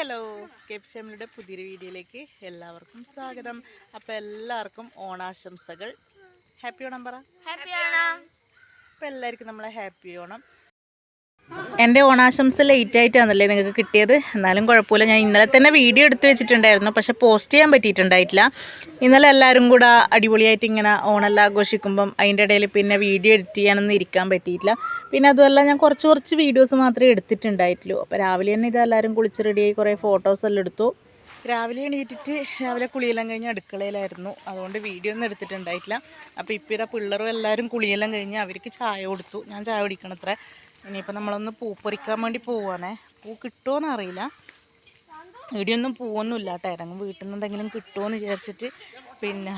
Hello K P ഫാമിലിയുടെ പുതിയൊരു വീഡിയോയിലേക്ക് എല്ലാവർക്കും സ്വാഗതം. അപ്പോൾ എല്ലാവർക്കും ഓണാശംസകൾ. ഹാപ്പി ഓണം പറ. ഹാപ്പി ഓണം. അപ്പോൾ എല്ലാവർക്കും നമ്മളെ ഹാപ്പി ഓണം. എന്റെ ഓണാശംസ ലേറ്റ് ആയിട്ടാണല്ലേ നിങ്ങൾക്ക് കിട്ടിയത്. എന്നാലും കുഴപ്പമില്ല. ഞാൻ ഇന്നലെ തന്നെ വീഡിയോ എടുത്തു വെച്ചിട്ടുണ്ടായിരുന്നു. പക്ഷെ പോസ്റ്റ് ചെയ്യാൻ പറ്റിയിട്ടുണ്ടായിട്ടില്ല. ഇന്നലെ എല്ലാവരും കൂടെ അടിപൊളിയായിട്ട് ഇങ്ങനെ ഓണെല്ലാം ആഘോഷിക്കുമ്പം അതിന്റെ ഇടയിൽ പിന്നെ വീഡിയോ എഡിറ്റ് ചെയ്യാനൊന്നും ഇരിക്കാൻ പറ്റിയിട്ടില്ല. പിന്നെ അതുമല്ല ഞാൻ കുറച്ച് കുറച്ച് വീഡിയോസ് മാത്രമേ എടുത്തിട്ടുണ്ടായിട്ടുള്ളൂ. അപ്പോൾ രാവിലെ തന്നെ ഇതെല്ലാവരും കുളിച്ച് റെഡിയായി കുറേ ഫോട്ടോസ് എല്ലാം എടുത്തു. രാവിലെ എണീറ്റിട്ട് രാവിലെ കുളിയെല്ലാം കഴിഞ്ഞ് അടുക്കളയിലായിരുന്നു. അതുകൊണ്ട് വീഡിയോ ഒന്നും എടുത്തിട്ടുണ്ടായിട്ടില്ല. അപ്പോൾ ഇപ്പോൾ പിള്ളേരും എല്ലാവരും കുളിയെല്ലാം കഴിഞ്ഞ് അവർക്ക് ചായ കൊടുത്തു. ഞാൻ ചായ കുടിക്കണത്ര. ഇനിയിപ്പോൾ നമ്മളൊന്ന് പൂ പറിക്കാൻ വേണ്ടി പോവാണേ. പൂ കിട്ടുമോയെന്ന് അറിയില്ല. ഇടിയൊന്നും പൂവൊന്നുമില്ല കേട്ടോ. ഇറങ്ങും വീട്ടിൽ നിന്ന് എന്തെങ്കിലും കിട്ടുമോയെന്ന് വിചാരിച്ചിട്ട് പിന്നെ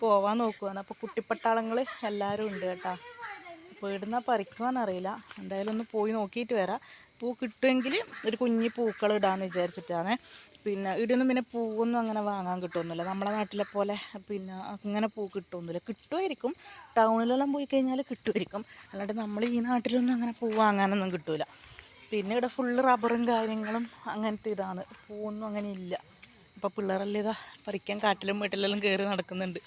പോവാൻ നോക്കുവാണ്. അപ്പോൾ കുട്ടിപ്പട്ടാളങ്ങൾ എല്ലാവരും ഉണ്ട് കേട്ടോ. അപ്പോൾ ഇടുന്ന പറിക്കുവാന്നറിയില്ല. എന്തായാലും ഒന്ന് പോയി നോക്കിയിട്ട് വരാം. പൂ കിട്ടുമെങ്കിൽ ഒരു കുഞ്ഞി പൂക്കൾ ഇടാമെന്ന് വിചാരിച്ചിട്ടാണ്. പിന്നെ ഇടിയൊന്നും പിന്നെ പൂവൊന്നും അങ്ങനെ വാങ്ങാൻ കിട്ടുമൊന്നുമില്ല നമ്മളെ നാട്ടിലെ പോലെ പിന്നെ അങ്ങനെ പൂ കിട്ടുമൊന്നുമില്ല കിട്ടുമായിരിക്കും ടൗണിലെല്ലാം പോയി കഴിഞ്ഞാൽ കിട്ടുമായിരിക്കും അല്ലാണ്ട് നമ്മൾ ഈ നാട്ടിലൊന്നും അങ്ങനെ പൂ വാങ്ങാനൊന്നും കിട്ടില്ല പിന്നെ ഇവിടെ ഫുള്ള് റബ്ബറും കാര്യങ്ങളും അങ്ങനത്തെ ഇതാണ്. പൂവൊന്നും അങ്ങനെ ഇല്ല. അപ്പോൾ പിള്ളേരെല്ലാം ഇതാ പറിക്കാൻ കാട്ടിലും വീട്ടിലെല്ലാം കയറി നടക്കുന്നുണ്ട്.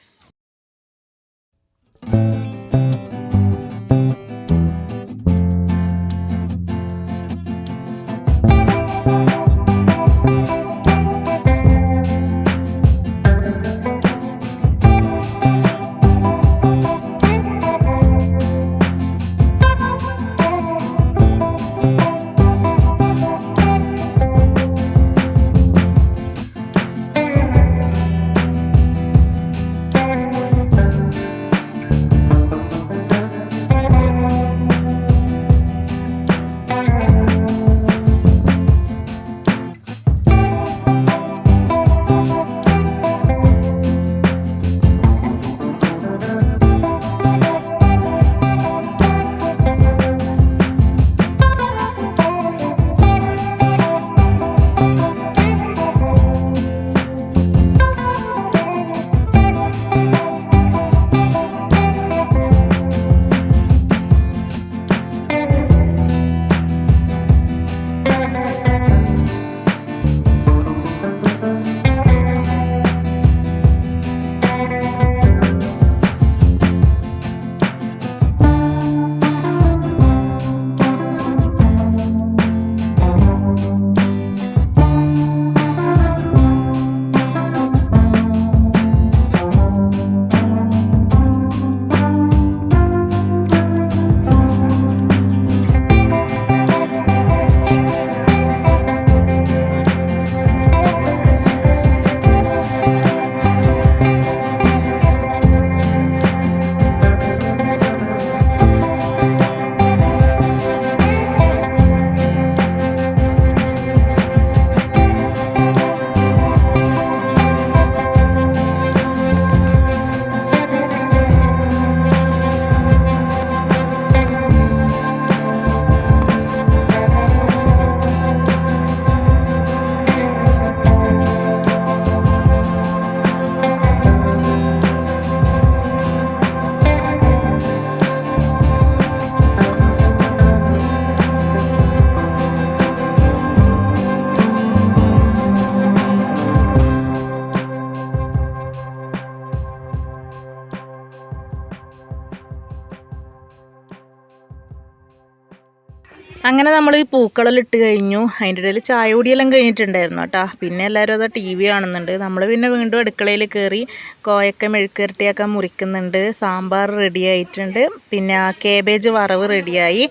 അങ്ങനെ നമ്മൾ ഈ പൂക്കളെല്ലാം ഇട്ട് കഴിഞ്ഞു. അതിന്റെ ഇടയിൽ ചായ കുടിയെല്ലാം കഴിഞ്ഞിട്ടുണ്ടായിരുന്നു കേട്ടോ. പിന്നെ എല്ലാവരും അതാ ടി വി കാണുന്നുണ്ട്. നമ്മൾ പിന്നെ വീണ്ടും അടുക്കളയിൽ കയറി കോയൊക്കെ മെഴുക്കുരട്ടിയൊക്കെ മുറിക്കുന്നുണ്ട്. സാമ്പാർ റെഡി ആയിട്ടുണ്ട്. പിന്നെ കേബേജ് വറവ് റെഡിയായി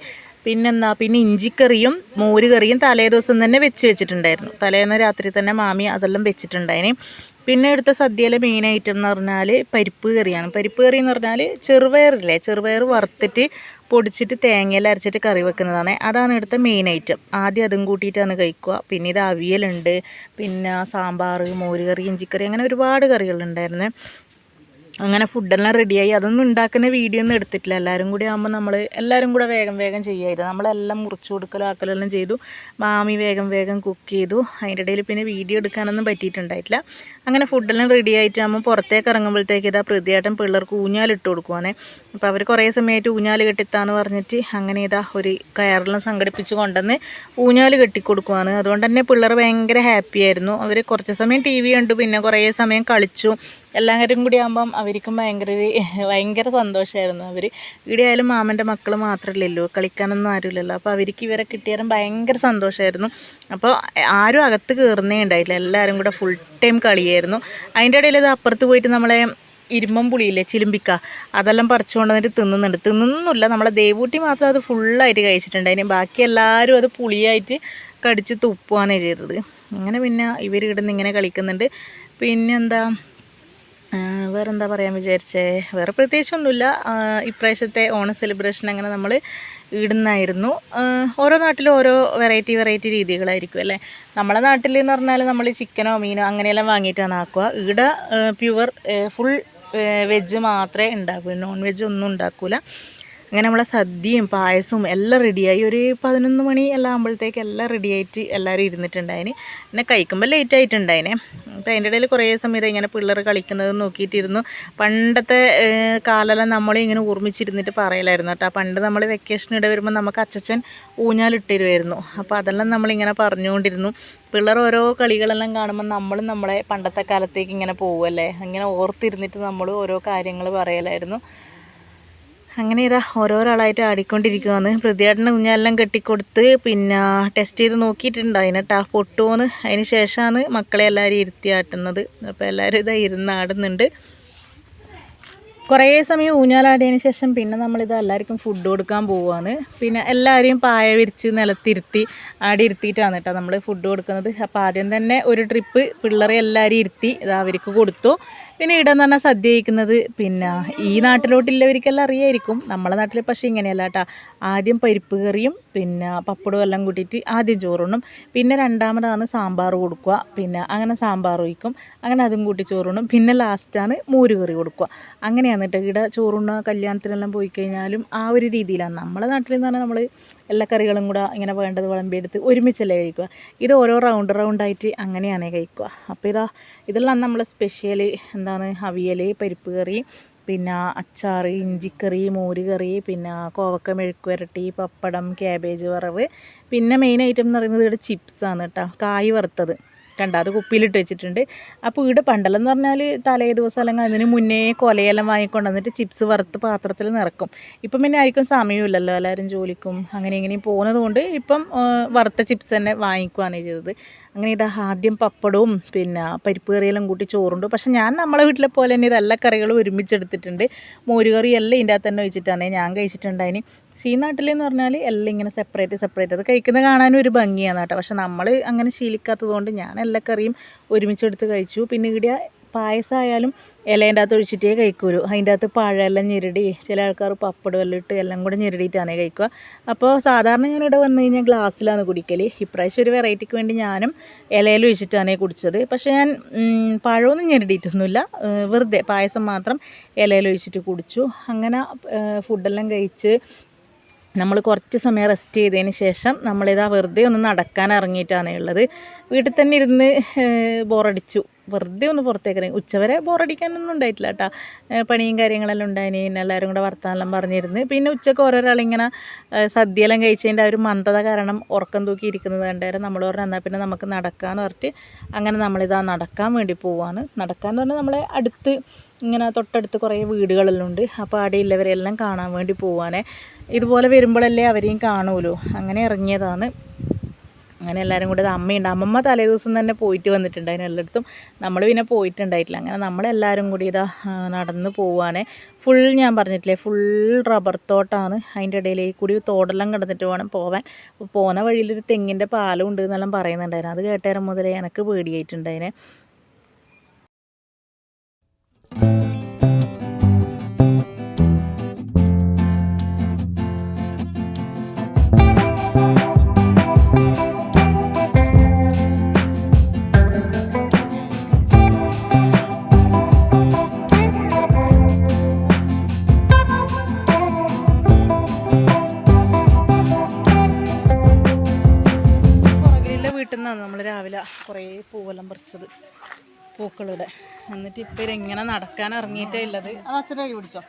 പിന്നെന്താ പിന്നെ ഇഞ്ചിക്കറിയും മോര് കറിയും തലേ ദിവസം തന്നെ വെച്ച് വെച്ചിട്ടുണ്ടായിരുന്നു. തലേന്ന് രാത്രി തന്നെ മാമി അതെല്ലാം വെച്ചിട്ടുണ്ടായിന്. പിന്നെ എടുത്ത സദ്യയിലെ മെയിൻ ഐറ്റം എന്ന് പറഞ്ഞാൽ പരിപ്പ് കറിയാണ്. പരിപ്പ് കറി എന്ന് പറഞ്ഞാൽ ചെറുപയറില്ലേ? ചെറുപയർ വറുത്തിട്ട് പൊടിച്ചിട്ട് തേങ്ങയിൽ അരച്ചിട്ട് കറി വെക്കുന്നതാണ്. അതാണ് ഇവിടുത്തെ മെയിൻ ഐറ്റം ആദ്യം അതും കൂട്ടിയിട്ടാണ് കഴിക്കുക. പിന്നെ ഇത് അവിയലുണ്ട്. പിന്നെ സാമ്പാർ മോരുകറി ഇഞ്ചിക്കറി അങ്ങനെ ഒരുപാട് കറികളുണ്ടായിരുന്നു. അങ്ങനെ ഫുഡെല്ലാം റെഡിയായി അതൊന്നും ഉണ്ടാക്കുന്ന വീഡിയോ ഒന്നും എടുത്തിട്ടില്ല. എല്ലാവരും കൂടി ആകുമ്പോൾ നമ്മൾ എല്ലാവരും കൂടെ വേഗം വേഗം ചെയ്യായിരുന്നു. നമ്മളെല്ലാം മുറിച്ച് കൊടുക്കലും ചെയ്തു. മാമി വേഗം വേഗം കുക്ക് ചെയ്തു. അതിന്റെ ഇടയിൽ പിന്നെ വീഡിയോ എടുക്കാനൊന്നും പറ്റിയിട്ടുണ്ടായിട്ടില്ല. അങ്ങനെ ഫുഡെല്ലാം റെഡി ആയിട്ടാകുമ്പോൾ പുറത്തേക്ക് ഇറങ്ങുമ്പോഴത്തേക്ക് ഇതാ പ്രതിയായിട്ടും പിള്ളേർക്ക് ഊഞ്ഞാലിട്ട് കൊടുക്കുവാണേ. അപ്പോൾ അവർ കുറേ സമയമായിട്ട് ഊഞ്ഞാൽ കെട്ടിത്താന്ന് പറഞ്ഞിട്ട് അങ്ങനെ ഇതാ ഒരു കയറെല്ലാം സംഘടിപ്പിച്ച് കൊണ്ടുവന്ന് ഊഞ്ഞാൽ കെട്ടിക്കൊടുക്കുവാണ്. അതുകൊണ്ട് തന്നെ പിള്ളേർ ഭയങ്കര ഹാപ്പിയായിരുന്നു അവർ കുറച്ച് സമയം ടി വി കണ്ടു. പിന്നെ കുറേ സമയം കളിച്ചു. എല്ലാവരും കൂടി ആകുമ്പം അവർക്കും ഭയങ്കര ഭയങ്കര സന്തോഷമായിരുന്നു അവർ ഇവിടെ ആയാലും മാമന്റെ മക്കൾ മാത്രമല്ലല്ലോ കളിക്കാനൊന്നും ആരുമില്ലല്ലോ അപ്പോൾ അവർക്ക് ഇവരെ കിട്ടിയാലും ഭയങ്കര സന്തോഷമായിരുന്നു അപ്പോൾ ആരും അകത്ത് കയറുന്നേ ഉണ്ടായില്ല. എല്ലാവരും കൂടെ ഫുൾ ടൈം കളിയായിരുന്നു. അതിന്റെ ഇടയിൽ ഇത് അപ്പുറത്ത് പോയിട്ട് നമ്മളെ ഇരുമ്പം പുളിയില്ലേ ചിലുമ്പിക്ക അതെല്ലാം പറിച്ചുകൊണ്ട് വന്നിട്ട് തിന്നുന്നുണ്ട്. തിന്നുന്നില്ല നമ്മളെ ദേവൂട്ടി മാത്രം അത് ഫുള്ളായിട്ട് കഴിച്ചിട്ടുണ്ട്. അതിന് ബാക്കി എല്ലാവരും അത് പുളിയായിട്ട് കടിച്ച് തുപ്പുകയാണ് ചെയ്തത്. അങ്ങനെ പിന്നെ ഇവർ കിടന്ന് ഇങ്ങനെ കളിക്കുന്നുണ്ട്. പിന്നെന്താ? വേറെന്താ പറയാൻ വിചാരിച്ചേ? വേറെ പ്രത്യേകിച്ചൊന്നുമില്ല. ഇപ്രാവശ്യത്തെ ഓണ സെലിബ്രേഷൻ അങ്ങനെ നമ്മൾ ഇടുന്നായിരുന്നു. ഓരോ നാട്ടിലും ഓരോ വെറൈറ്റി വെറൈറ്റി രീതികളായിരിക്കും അല്ലേ? നമ്മളെ നാട്ടിൽ എന്ന് പറഞ്ഞാൽ നമ്മൾ ചിക്കനോ മീനോ അങ്ങനെയെല്ലാം വാങ്ങിയിട്ടാണ് ആക്കുക. ഇവിടെ പ്യുവർ ഫുൾ വെജ് മാത്രമേ ഉണ്ടാക്കൂ നോൺ വെജ് ഒന്നും ഉണ്ടാക്കില്ല അങ്ങനെ നമ്മളെ സദ്യയും പായസവും എല്ലാം റെഡിയായി ഒരു പതിനൊന്ന് മണി എല്ലാം ആകുമ്പോഴത്തേക്ക് എല്ലാം റെഡിയായിട്ട് എല്ലാവരും ഇരുന്നിട്ടുണ്ടായിന്. പിന്നെ കഴിക്കുമ്പോൾ ലേറ്റ് ആയിട്ടുണ്ടായിനെ. അപ്പോൾ അതിന്റെ ഇടയിൽ കുറേ സമയത്ത് ഇങ്ങനെ പിള്ളേർ കളിക്കുന്നത് നോക്കിയിട്ടിരുന്നു. പണ്ടത്തെ കാലെല്ലാം നമ്മളെ ഇങ്ങനെ ഓർമ്മിച്ചിരുന്നിട്ട് പറയലായിരുന്നു കേട്ടോ. പണ്ട് നമ്മൾ വെക്കേഷൻ ഇട വരുമ്പോൾ നമുക്ക് അച്ചച്ചൻ ഊഞ്ഞാലിട്ടിരുമായിരുന്നു അപ്പോൾ അതെല്ലാം നമ്മളിങ്ങനെ പറഞ്ഞുകൊണ്ടിരുന്നു. പിള്ളേർ ഓരോ കളികളെല്ലാം കാണുമ്പോൾ നമ്മളും നമ്മളെ പണ്ടത്തെ കാലത്തേക്ക് ഇങ്ങനെ പോകുമല്ലേ അങ്ങനെ ഓർത്തിരുന്നിട്ട് നമ്മൾ ഓരോ കാര്യങ്ങൾ പറയലായിരുന്നു. അങ്ങനെ ഇതാ ഓരോരാളായിട്ട് ആടിക്കൊണ്ടിരിക്കുകയാണ് പ്രതിയാട്ടിന്റെ കുഞ്ഞെല്ലാം കെട്ടിക്കൊടുത്ത് പിന്നെ ടെസ്റ്റ് ചെയ്ത് നോക്കിയിട്ടുണ്ട്. അതിനെട്ടാ പൊട്ടുമോന്ന് അതിന് ശേഷമാണ് മക്കളെ എല്ലാവരും ഇരുത്തി ആട്ടുന്നത്. അപ്പോൾ എല്ലാവരും ഇതാ ഇരുന്ന് ആടുന്നുണ്ട്. കുറേ സമയം ഊഞ്ഞാലാടിയതിന് ശേഷം പിന്നെ നമ്മളിത് എല്ലാവർക്കും ഫുഡ് കൊടുക്കാൻ പോവുകയാണ് പിന്നെ എല്ലാവരെയും പായ വിരിച്ച് നിലത്തിരുത്തി ആടി ഇരുത്തിയിട്ടാണ് കേട്ടോ നമ്മൾ ഫുഡ് കൊടുക്കുന്നത്. അപ്പോൾ ആദ്യം തന്നെ ഒരു ട്രിപ്പ് പിള്ളേരെ എല്ലാവരും ഇരുത്തി ഇത് അവർക്ക് കൊടുത്തു. പിന്നെ ഇവിടെ എന്ന് പറഞ്ഞാൽ സദ്യ കഴിക്കുന്നത് പിന്നെ ഈ നാട്ടിലോട്ടുള്ളവർക്കെല്ലാം അറിയായിരിക്കും. നമ്മളെ നാട്ടിൽ പക്ഷേ ഇങ്ങനെയല്ല കേട്ടോ. ആദ്യം പരിപ്പ് കറിയും പിന്നെ പപ്പടവും എല്ലാം കൂട്ടിയിട്ട് ആദ്യം ചോറുണ്ണും. പിന്നെ രണ്ടാമതാണ് സാമ്പാർ കൊടുക്കുക. പിന്നെ അങ്ങനെ സാമ്പാർ ഒഴിക്കും. അങ്ങനെ അതും കൂട്ടി ചോറുണ്ണും. പിന്നെ ലാസ്റ്റാണ് മോര് കറി കൊടുക്കുക. അങ്ങനെയാണ് കേട്ടോ. ഇവിടെ ചോറുണ്ണ കല്യാണത്തിനെല്ലാം പോയി കഴിഞ്ഞാലും ആ ഒരു രീതിയിലാണ്. നമ്മളെ നാട്ടിൽ എന്ന് പറഞ്ഞാൽ നമ്മൾ എല്ലാ കറികളും കൂടെ ഇങ്ങനെ വേണ്ടത് വിളമ്പിയെടുത്ത് ഒരുമിച്ചല്ലേ കഴിക്കുക. ഇത് ഓരോ റൗണ്ട് റൗണ്ടായിട്ട് അങ്ങനെയാണ് കഴിക്കുക. അപ്പോൾ ഇതാ ഇതെല്ലാം നമ്മൾ സ്പെഷ്യൽ എന്താണ് അവിയൽ പരിപ്പ് കറി പിന്നെ അച്ചാർ ഇഞ്ചിക്കറി മോര് കറി പിന്നെ കോവക്ക മെഴുക്ക് വരട്ടി പപ്പടം ക്യാബേജ് വറവ്. പിന്നെ മെയിൻ ഐറ്റം എന്ന് പറയുന്നത് ഇവിടെ ചിപ്സാണ് കേട്ടോ കായ് വറുത്തത്. കണ്ട അത് കുപ്പിയിലിട്ട് വെച്ചിട്ടുണ്ട്. അപ്പോൾ ഇവിടെ പണ്ടെല്ലാം എന്ന് പറഞ്ഞാൽ തലേ ദിവസം അല്ലെങ്കിൽ അതിന് മുന്നേ കൊലയെല്ലാം വാങ്ങിക്കൊണ്ട് വന്നിട്ട് ചിപ്സ് വറുത്ത് പാത്രത്തിൽ നിറക്കും. ഇപ്പം പിന്നെ ആയിരിക്കും സമയമില്ലല്ലോ എല്ലാവരും ജോലിക്കും അങ്ങനെ ഇങ്ങനെയും പോകുന്നത് കൊണ്ട് ഇപ്പം വറുത്ത ചിപ്സ് തന്നെ വാങ്ങിക്കുകയാണ് ചെയ്തത്. അങ്ങനെ ഇത് ആദ്യം പപ്പടവും പിന്നെ പരിപ്പ് കറിയെല്ലാം കൂട്ടി ചോറുണ്ട്. പക്ഷേ ഞാൻ നമ്മളെ വീട്ടിലെ പോലെ തന്നെ ഇതെല്ലാ കറികളും ഒരുമിച്ചെടുത്തിട്ടുണ്ട്. മോരുകറിയെല്ലാം ഇതിന്റെ അകത്ത് തന്നെ വെച്ചിട്ടാണ് ഞാൻ കഴിച്ചിട്ടുണ്ടായിന്. പക്ഷേ ഈ നാട്ടിലെന്ന് പറഞ്ഞാൽ എല്ലാം ഇങ്ങനെ സെപ്പറേറ്റ് സെപ്പറേറ്റ് അത് കഴിക്കുന്നത് കാണാനും ഒരു ഭംഗിയാണ് കേട്ടോ. പക്ഷെ നമ്മൾ അങ്ങനെ ശീലിക്കാത്തത് കൊണ്ട് ഞാൻ എല്ലാ കറിയും ഒരുമിച്ചെടുത്ത് കഴിച്ചു. പിന്നെ ഇവിടെ പായസമായാലും ഇലേന്റെ അകത്ത് ഒഴിച്ചിട്ടേ കഴിക്കൂലൂ അതിന്റെ അകത്ത് പഴമെല്ലാം ഞെരടി ചില ആൾക്കാർ പപ്പടം എല്ലാം ഇട്ട് എല്ലാം കൂടെ ഞെരടിയിട്ടാണ് കഴിക്കുക. അപ്പോൾ സാധാരണ ഞാനിവിടെ വന്നു കഴിഞ്ഞാൽ ഗ്ലാസ്സിലാണ് കുടിക്കൽ ഇപ്രാവശ്യം ഒരു വെറൈറ്റിക്ക് വേണ്ടി ഞാനും ഇലയിൽ ഒഴിച്ചിട്ടാണ് കുടിച്ചത്. പക്ഷേ ഞാൻ പഴമൊന്നും ഞെരടിയിട്ടൊന്നുമില്ല. വെറുതെ പായസം മാത്രം ഇലയിൽ ഒഴിച്ചിട്ട് കുടിച്ചു. അങ്ങനെ ഫുഡെല്ലാം കഴിച്ച് നമ്മൾ കുറച്ച് സമയം റെസ്റ്റ് ചെയ്തതിന് ശേഷം നമ്മളിതാ വെറുതെ ഒന്ന് നടക്കാൻ ഇറങ്ങിയിട്ടാണ് ഉള്ളത്. വീട്ടിൽ തന്നെ ഇരുന്ന് ബോറടിച്ചു. വെറുതെ ഒന്ന് പുറത്തേക്ക് ഇറങ്ങി. ഉച്ചവരെ ബോറടിക്കാനൊന്നും ഉണ്ടായിട്ടില്ല കേട്ടോ പണിയും കാര്യങ്ങളെല്ലാം ഉണ്ടായിന്. പിന്നെ എല്ലാവരും കൂടെ വർത്താനെല്ലാം പറഞ്ഞിരുന്നു. പിന്നെ ഉച്ചയ്ക്ക് ഓരോരാളിങ്ങനെ സദ്യയെല്ലാം കഴിച്ചതിന്റെ ആ ഒരു മന്ദത കാരണം ഉറക്കം തൂക്കി ഇരിക്കുന്നത് കണ്ടായിരുന്നു. നമ്മൾ പറഞ്ഞു എന്നാൽ പിന്നെ നമുക്ക് നടക്കാമെന്ന് പറഞ്ഞിട്ട് അങ്ങനെ നമ്മളിതാ നടക്കാൻ വേണ്ടി പോവാണ്. നടക്കാമെന്ന് പറഞ്ഞാൽ നമ്മളെ അടുത്ത് ഇങ്ങനെ തൊട്ടടുത്ത് കുറേ വീടുകളെല്ലാം ഉണ്ട്. അപ്പോൾ അവിടെ ഇല്ലവരെല്ലാം കാണാൻ വേണ്ടി പോവാനേ ഇതുപോലെ വരുമ്പോഴല്ലേ അവരെയും കാണുമല്ലോ അങ്ങനെ ഇറങ്ങിയതാണ്. അങ്ങനെ എല്ലാവരും കൂടെ അമ്മയുണ്ട്. അമ്മമ്മ തലേ ദിവസം തന്നെ പോയിട്ട് വന്നിട്ടുണ്ട് എല്ലായിടത്തും. നമ്മൾ പിന്നെ പോയിട്ടുണ്ടായിട്ടില്ല. അങ്ങനെ നമ്മളെല്ലാവരും കൂടി ഇതാ നടന്ന് പോവാനേ ഫുൾ ഞാൻ പറഞ്ഞിട്ടില്ലേ ഫുൾ റബ്ബർ തോട്ടാണ്. അതിന്റെ ഇടയിലേക്ക് കൂടി തോടെല്ലാം കിടന്നിട്ട് വേണം പോവാൻ. പോകുന്ന വഴിയിലൊരു തെങ്ങിന്റെ പാലം ഉണ്ട് എന്നെല്ലാം പറയുന്നുണ്ടായിരുന്നു. അത് കേട്ടേരം മുതലേ എനിക്ക് പേടിയായിട്ടുണ്ടായിനെ. കുറേ പൂവെല്ലാം പറിച്ചത് പൂക്കളുടെ എന്നിട്ട് ഇപ്പം ഇതെങ്ങനെ നടക്കാൻ ഇറങ്ങിയിട്ടേ ഉള്ളത് അത് അച്ഛനെ കൈ പിടിച്ചോ?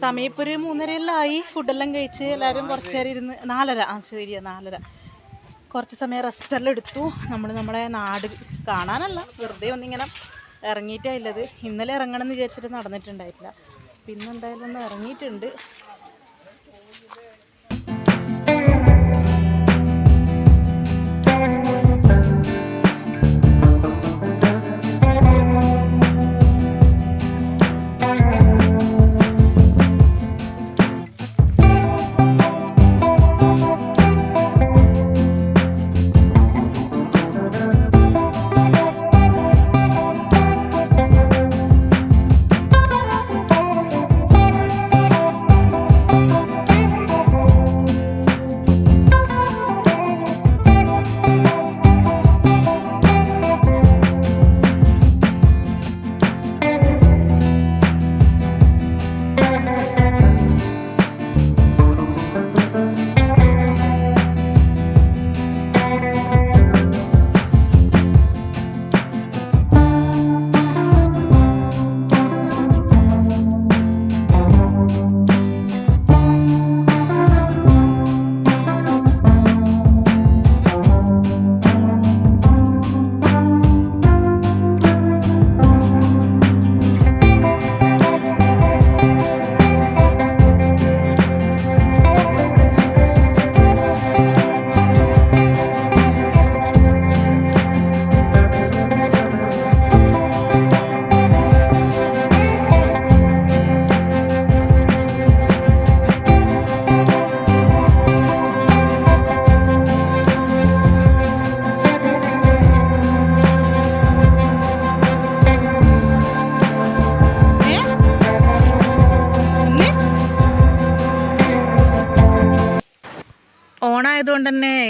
സമയം ഇപ്പോൾ ഒരു മൂന്നരയെല്ലാം ആയി ഫുഡെല്ലാം കഴിച്ച് എല്ലാവരും കുറച്ച് നേരം ഇരുന്ന് നാലര. ആ ശരിയാ നാലര. കുറച്ച് സമയം റെസ്റ്റെല്ലാം എടുത്തു. നമ്മൾ നമ്മളെ നാട് കാണാനല്ല വെറുതെ ഒന്നിങ്ങനെ ഇറങ്ങിയിട്ടേ ഉള്ളത് ഇന്നലെ ഇറങ്ങണം എന്ന് വിചാരിച്ചിട്ട് നടന്നിട്ടുണ്ടായിട്ടില്ല. പിന്നെ എന്തായാലും ഒന്ന് ഇറങ്ങിയിട്ടുണ്ട്.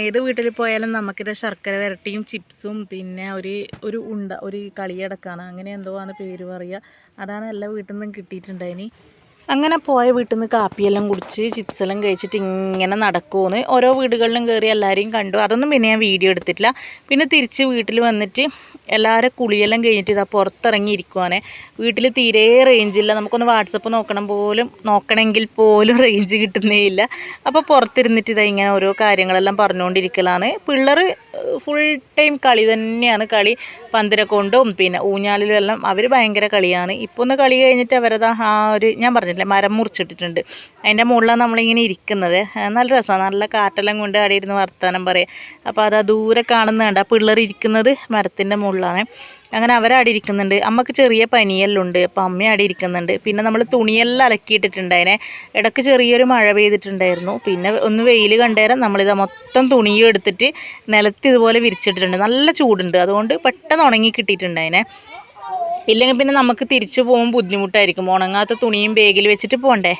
ഏത് വീട്ടിൽ പോയാലും നമുക്കിത് ശർക്കര വരട്ടിയും ചിപ്സും പിന്നെ ഒരു ഒരു ഉണ്ട ഒരു കളിയടക്കാണ്. അങ്ങനെ എന്തോ ആണ് പേര് പറയുക അതാണ് എല്ലാ വീട്ടിൽ നിന്നും കിട്ടിയിട്ടുണ്ടായിനി. അങ്ങനെ പോയ വീട്ടിൽ നിന്ന് കാപ്പിയെല്ലാം കുടിച്ച് ചിപ്സെല്ലാം കഴിച്ചിട്ട് ഇങ്ങനെ നടക്കുമെന്ന് ഓരോ വീടുകളിലും കയറി എല്ലാവരെയും കണ്ടു. അതൊന്നും പിന്നെ ഞാൻ വീഡിയോ എടുത്തിട്ടില്ല. പിന്നെ തിരിച്ച് വീട്ടിൽ വന്നിട്ട് എല്ലാവരും കുളിയെല്ലാം കഴിഞ്ഞിട്ട് ഇതാ പുറത്തിറങ്ങി ഇരിക്കുവാണേ. വീട്ടിൽ തീരെ റേഞ്ചില്ല നമുക്കൊന്ന് വാട്സപ്പ് നോക്കണം പോലും നോക്കണമെങ്കിൽ പോലും റേഞ്ച് കിട്ടുന്നേ ഇല്ല. അപ്പോൾ പുറത്തിരുന്നിട്ട് ഇതാ ഇങ്ങനെ ഓരോ കാര്യങ്ങളെല്ലാം പറഞ്ഞുകൊണ്ടിരിക്കലാണ്. പിള്ളേർ ഫുൾ ടൈം കളി തന്നെയാണ്. കളി പന്തിനെ കൊണ്ടും പിന്നെ ഊഞ്ഞാലിലും എല്ലാം അവർ ഭയങ്കര കളിയാണ്. ഇപ്പോൾ ഒന്ന് കളി കഴിഞ്ഞിട്ട് അവരതാ ആ ഒരു ഞാൻ പറഞ്ഞില്ലേ മരം മുറിച്ചിട്ടിട്ടുണ്ട്. അതിന്റെ മുകളിലാണ് നമ്മളിങ്ങനെ ഇരിക്കുന്നത്. നല്ല രസമാണ് നല്ല കാറ്റെല്ലാം കൊണ്ട് അവിടെ ഇരുന്ന് വർത്തമാനം പറയാം. അപ്പോൾ അതാ ദൂരെ കാണുന്നുണ്ട് ആ പിള്ളേർ ഇരിക്കുന്നത് മരത്തിന്റെ മുകളിലാണ്. അങ്ങനെ അവരവിടെ ഇരിക്കുന്നുണ്ട്. അമ്മയ്ക്ക് ചെറിയ പനിയെല്ലാം ഉണ്ട്. അപ്പോൾ അമ്മ അവിടെ ഇരിക്കുന്നുണ്ട്. പിന്നെ നമ്മൾ തുണിയെല്ലാം അലക്കിയിട്ടിട്ടുണ്ടായിനെ ഇടയ്ക്ക് ചെറിയൊരു മഴ പെയ്തിട്ടുണ്ടായിരുന്നു. പിന്നെ ഒന്ന് വെയിൽ കണ്ടേരം നമ്മളിത് മൊത്തം തുണിയും എടുത്തിട്ട് നിലത്ത് ഇതുപോലെ വിരിച്ചിട്ടിട്ടുണ്ട്. നല്ല ചൂടുണ്ട്. അതുകൊണ്ട് പെട്ടെന്ന് ഉണങ്ങി കിട്ടിയിട്ടുണ്ടായിനെ ഇല്ലെങ്കിൽ പിന്നെ നമുക്ക് തിരിച്ചു പോകുമ്പോൾ ബുദ്ധിമുട്ടായിരിക്കും. ഉണങ്ങാത്ത തുണിയും ബാഗിൽ വെച്ചിട്ട് പോകണ്ടേ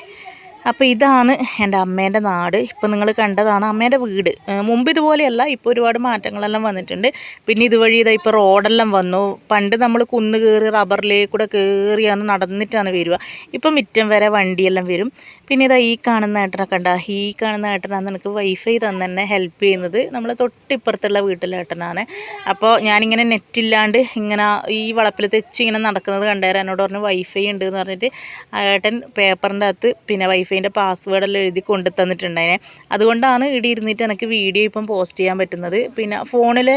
അപ്പോൾ ഇതാണ് എന്റെ അമ്മേന്റെ നാട്. ഇപ്പോൾ നിങ്ങൾ കണ്ടതാണ് അമ്മേന്റെ വീട്. മുമ്പ് ഇതുപോലെയല്ല ഇപ്പോൾ ഒരുപാട് മാറ്റങ്ങളെല്ലാം വന്നിട്ടുണ്ട്. പിന്നെ ഇതുവഴി ഇതാ ഇപ്പോൾ റോഡെല്ലാം വന്നു. പണ്ട് നമ്മൾ കുന്ന് കയറി റബ്ബറിലേക്ക് കൂടെ കയറിയാണ് നടന്നിട്ടാണ് വരിക. ഇപ്പം മിറ്റം വരെ വണ്ടിയെല്ലാം വരും. പിന്നെ ഇതാ ഈ കാണുന്ന ഏട്ടനെ കണ്ട ഈ കാണുന്ന ഏട്ടനാണ് എനിക്ക് വൈഫൈ തന്നെ തന്നെ ഹെൽപ്പ് ചെയ്യുന്നത്. നമ്മൾ തൊട്ടിപ്പുറത്തുള്ള വീട്ടിലെ ഏട്ടനാണ്. അപ്പോൾ ഞാനിങ്ങനെ നെറ്റില്ലാണ്ട് ഇങ്ങനെ ഈ വളപ്പിൽ തെച്ച് ഇങ്ങനെ നടക്കുന്നത് കണ്ടേരം. എന്നോട് പറഞ്ഞു വൈഫൈ ഉണ്ട് എന്ന് പറഞ്ഞിട്ട് ആ ഏട്ടൻ പേപ്പറിന്റെ അകത്ത് പിന്നെ വൈഫൈന്റെ പാസ്വേഡെല്ലാം എഴുതി കൊണ്ടു തന്നിട്ടുണ്ടായിനെ. അതുകൊണ്ടാണ് ഇടി ഇരുന്നിട്ട് എനിക്ക് വീഡിയോ ഇപ്പം പോസ്റ്റ് ചെയ്യാൻ പറ്റുന്നത്. പിന്നെ ഫോണിൽ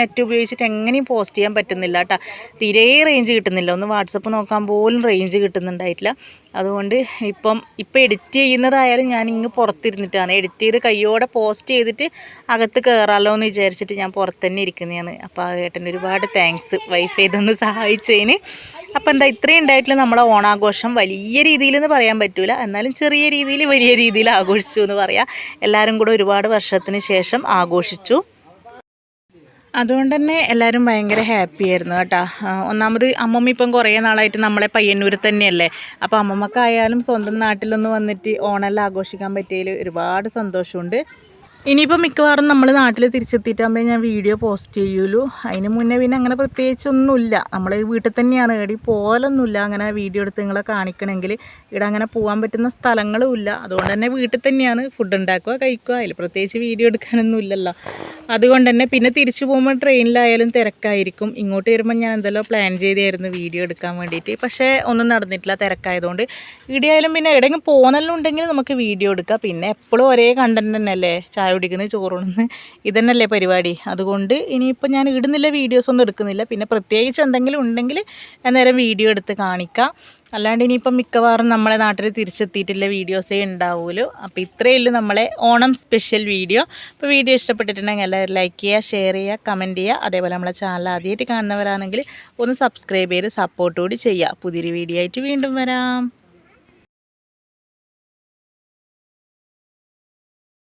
നെറ്റ് ഉപയോഗിച്ചിട്ട് എങ്ങനെയും പോസ്റ്റ് ചെയ്യാൻ പറ്റുന്നില്ല കേട്ടോ. തീരെ റേഞ്ച് കിട്ടുന്നില്ല. ഒന്ന് വാട്സപ്പ് നോക്കാൻ പോലും റേഞ്ച് കിട്ടുന്നുണ്ടായിട്ടില്ല. അതുകൊണ്ട് ഇപ്പം ഇപ്പം എഡിറ്റ് ചെയ്യുന്നതായാലും ഞാൻ ഇങ്ങ് പുറത്തിരുന്നിട്ടാണ്. എഡിറ്റ് ചെയ്ത് കയ്യോടെ പോസ്റ്റ് ചെയ്തിട്ട് അകത്ത് കയറാമല്ലോ എന്ന് വിചാരിച്ചിട്ട് ഞാൻ പുറത്ത് തന്നെ ഇരിക്കുന്നതാണ്. അപ്പോൾ ആ ഏട്ടന്റെ ഒരുപാട് താങ്ക്സ് വൈഫൈ ഇതൊന്ന് സഹായിച്ചതിന്. അപ്പോൾ എന്താ ഇത്രയും ഉണ്ടായിട്ടുള്ള നമ്മുടെ ഓണാഘോഷം വലിയ രീതിയിലെന്ന് പറയാൻ പറ്റില്ല എന്നാലും ചെറിയ രീതിയിൽ വലിയ രീതിയിൽ ആഘോഷിച്ചു എന്ന് പറയാം. എല്ലാവരും കൂടെ ഒരുപാട് വർഷത്തിന് ശേഷം ആഘോഷിച്ചു. അതുകൊണ്ട് തന്നെ എല്ലാവരും ഭയങ്കര ഹാപ്പി ആയിരുന്നു കേട്ടോ. ഒന്നാമത് അമ്മമ്മ ഇപ്പം കുറേ നാളായിട്ട് നമ്മളെ പയ്യന്നൂർ തന്നെയല്ലേ? അപ്പോൾ അമ്മമ്മക്കായാലും സ്വന്തം നാട്ടിലൊന്ന് വന്നിട്ട് ഓണമെല്ലാം ആഘോഷിക്കാൻ പറ്റിയതിൽ ഒരുപാട് സന്തോഷമുണ്ട്. ഇനിയിപ്പോൾ മിക്കവാറും നമ്മൾ നാട്ടിൽ തിരിച്ചെത്തിയിട്ടാകുമ്പോൾ ഞാൻ വീഡിയോ പോസ്റ്റ് ചെയ്യുള്ളൂ അതിന് മുന്നേ പിന്നെ അങ്ങനെ പ്രത്യേകിച്ചൊന്നുമില്ല. നമ്മൾ വീട്ടിൽ തന്നെയാണ്. എടി പോലൊന്നുമില്ല അങ്ങനെ വീഡിയോ എടുത്ത് നിങ്ങളെ കാണിക്കണമെങ്കിൽ ഇവിടെ അങ്ങനെ പോകാൻ പറ്റുന്ന സ്ഥലങ്ങളുമില്ല. അതുകൊണ്ട് തന്നെ വീട്ടിൽ തന്നെയാണ് ഫുഡ് ഉണ്ടാക്കുക കഴിക്കുക. അതിൽ പ്രത്യേകിച്ച് വീഡിയോ എടുക്കാനൊന്നും ഇല്ലല്ലോ അതുകൊണ്ട് തന്നെ പിന്നെ തിരിച്ചു പോകുമ്പോൾ ട്രെയിനിലായാലും തിരക്കായിരിക്കും. ഇങ്ങോട്ട് വരുമ്പോൾ ഞാൻ എന്തെല്ലാം പ്ലാൻ ചെയ്തായിരുന്നു വീഡിയോ എടുക്കാൻ വേണ്ടിയിട്ട്. പക്ഷേ ഒന്നും നടന്നിട്ടില്ല തിരക്കായതുകൊണ്ട്. ഇടിയായാലും പിന്നെ എവിടെയെങ്കിലും പോകുന്നല്ലോ ഉണ്ടെങ്കിൽ നമുക്ക് വീഡിയോ എടുക്കാം. പിന്നെ എപ്പോഴും ഒരേ കണ്ടന്റ് തന്നെയല്ലേ? ചായ കുടിക്കുന്നത് ചോറുണെന്ന് ഇതന്നെയല്ലേ പരിപാടി. അതുകൊണ്ട് ഇനിയിപ്പോൾ ഞാൻ ഇടുന്നില്ല വീഡിയോസ് ഒന്നും എടുക്കുന്നില്ല. പിന്നെ പ്രത്യേകിച്ച് എന്തെങ്കിലും ഉണ്ടെങ്കിൽ അന്നേരം വീഡിയോ എടുത്ത് കാണിക്കാം. അല്ലാണ്ട് ഇനിയിപ്പം മിക്കവാറും നമ്മളെ നാട്ടിൽ തിരിച്ചെത്തിയിട്ടില്ല വീഡിയോസേ ഉണ്ടാവുമല്ലോ അപ്പോൾ ഇത്രയേ ഉള്ളൂ നമ്മളെ ഓണം സ്പെഷ്യൽ വീഡിയോ അപ്പോൾ വീഡിയോ ഇഷ്ടപ്പെട്ടിട്ടുണ്ടെങ്കിൽ എല്ലാവരും ലൈക്ക് ചെയ്യുക ഷെയർ ചെയ്യുക കമന്റ് ചെയ്യുക. അതേപോലെ നമ്മളെ ചാനൽ ആദ്യമായിട്ട് കാണുന്നവരാണെങ്കിൽ ഒന്ന് സബ്സ്ക്രൈബ് ചെയ്ത് സപ്പോർട്ട് കൂടി ചെയ്യുക. പുതിയൊരു വീഡിയോ ആയിട്ട് വീണ്ടും വരാം.